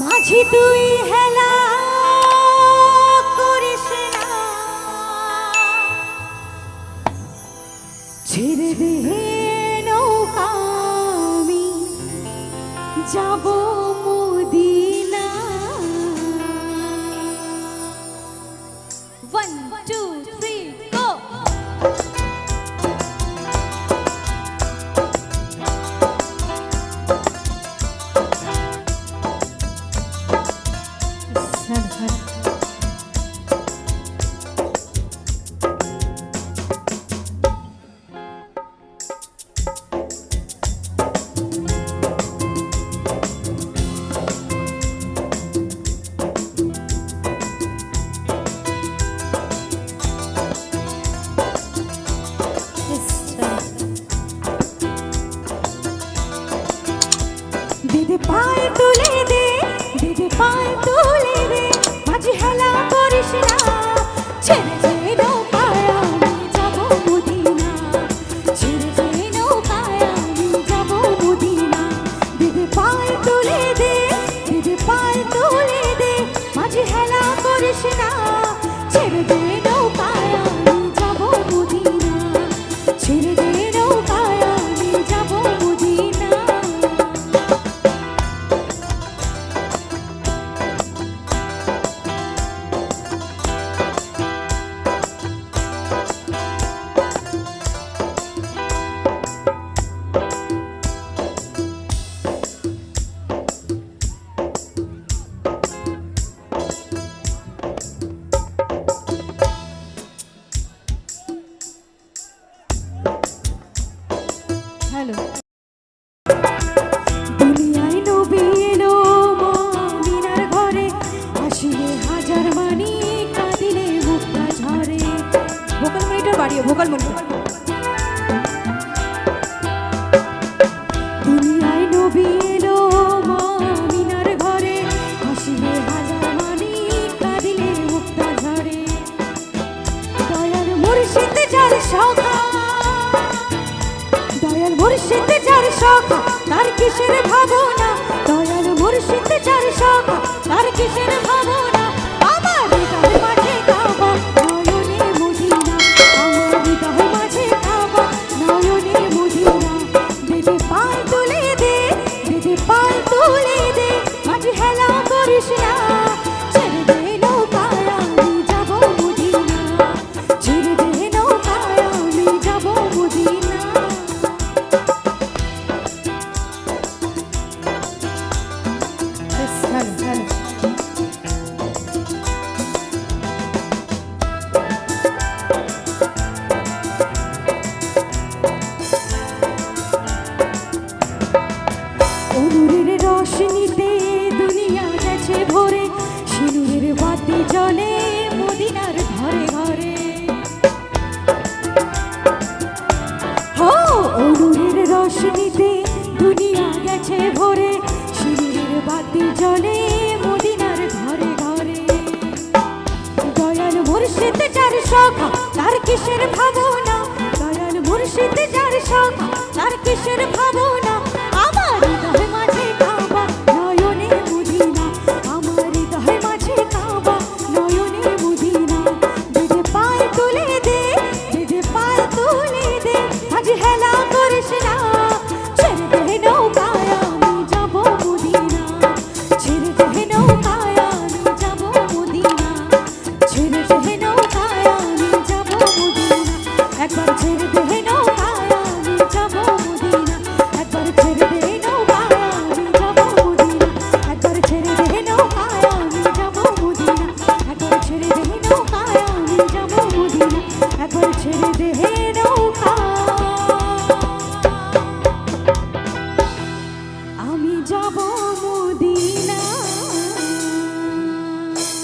মাঝি তুই হেলা করিস না। ছেড়ে দে নৌকা আমি যাব দিদি পায়ে তুলে দে দিদি পাল তুলে দে মাঝে হেলা করিস না। ছেড়ে যে নৌকায় আমি যাব মদিনা। ছেড়ে যে নৌকায় আমি যাব মদিনা। দিদি পায়ে তুলে দে দিদি পায়ে তুলে দে, মাঝে হেলা করিস না। বাড়িয়ে ভোকাল মানি তার কিসের ভাবনা? দয়াল মুর্শিদ তার কিসের ভাবনা? পাল রোশনীতে দুনিয়া গেছে ভরে সিঁদুরের বাতি জলে মদিনার ঘরে ঘরে। দয়াল মুর্শিদ যার তার কিসের ভাবনা? দয়াল মুর্শিদ যার তার কিসের ভাবনা?